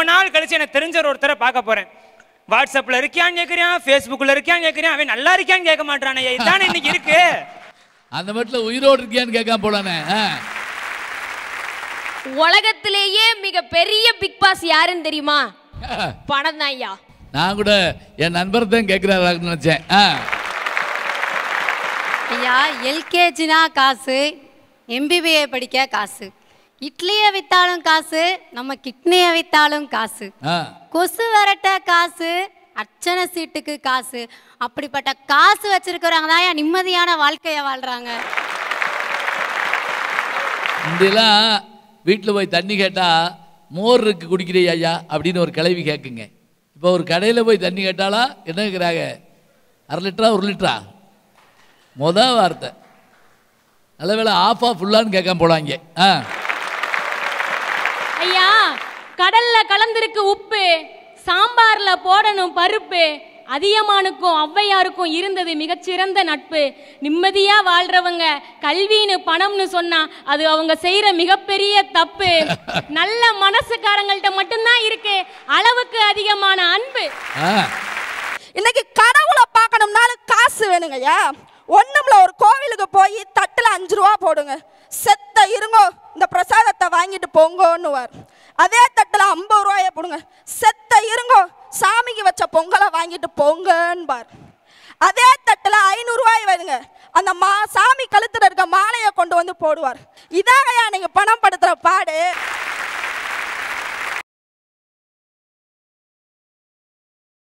ரொம்ப நாள் கழிச்சு எனக்கு தெரிஞ்ச ஒரு ஒருத்தரை பார்க்க போறேன். வாட்ஸ்அப்ல இருக்கியான்னு கேட்குறான் ஃபேஸ்புக்கில் இருக்கியான்னு கேட்குறான் அவன் நல்லா இருக்கியான்னு கேட்க மாட்டானே இதானே இன்னைக்கு இருக்கு. அந்த மட்டும் உயிரோடு இருக்கியான்னு கேட்காம போலானே. உலகத்திலேயே மிக பெரிய பிக் பாஸ் யாருன்னு தெரியுமா? பணம் தான் ஐயா. நான் கூட என் நண்பர் தான் கேட்கிறாரான்னு நினைச்சேன். ஐயா எல்கேஜினா காசு எம்பிபிஏ படிக்க காசு. இட்லியை வித்தாலும் காசு நம்ம கிட்னியை வித்தாலும் காசு. கொசு விரட்ட காசு அர்ச்சனை சீட்டுக்கு காசு. அப்படிப்பட்ட காசு வச்சிருக்கிறவங்க தான் நிம்மதியான வாழ்க்கையை வாழ்றாங்க? முந்தியெல்லாம் வீட்டில் போய் தண்ணி கேட்டால் மோர் இருக்கு குடிக்கிறியா ஐயா அப்படின்னு ஒரு கிளவி கேட்குங்க இப்போ ஒரு கடையில் போய் தண்ணி கேட்டாலா என்ன கேட்குறாங்க அரை லிட்டரா ஒரு லிட்டரா? மொத வார்த்தை. நல்ல வேளை ஆஃபா ஃபுல்லான்னு கேட்காம போலாங்க. ஆ. கடல்ல கலந்திருக்கு உப்பு சாம்பார்ல போடணும் பருப்பு அதியமானுக்கும் ஔவையாருக்கும் இருந்தது மிகச்சிறந்த நட்பு. நிம்மதியா வாழ்றவங்க கல்வின்னு பணம்னு சொன்னா அது அவங்க செய்யற மிகப்பெரிய தப்பு. நல்ல மனசுக்காரங்கள்ட்ட மட்டும்தான் இருக்கு அளவுக்கு அதிகமான அன்பு. இன்னைக்கு கடவுளை பார்க்கணும்னாலும் காசு வேணுங்கய்யா. ஒண்ணும்ல ஒரு கோவிலுக்கு போய் தட்டுல அஞ்சு ரூபா போடுங்க. செத்த இருங்கோ இந்த பிரசாதத்தை வாங்கிட்டு போங்கன்னுவார். அதே தட்டில் ஐம்பது ரூபாயை போடுங்க. செத்த இருங்கோ சாமிக்கு வச்ச பொங்கலை வாங்கிட்டு போங்கன்பார். அதே தட்டில் ஐநூறுரூவாய் வருங்க அந்த மா சாமி கழுத்தில் இருக்க மாலையை கொண்டு வந்து போடுவார். இதாகையா நீங்கள் பணம் படுத்துகிற பாடு.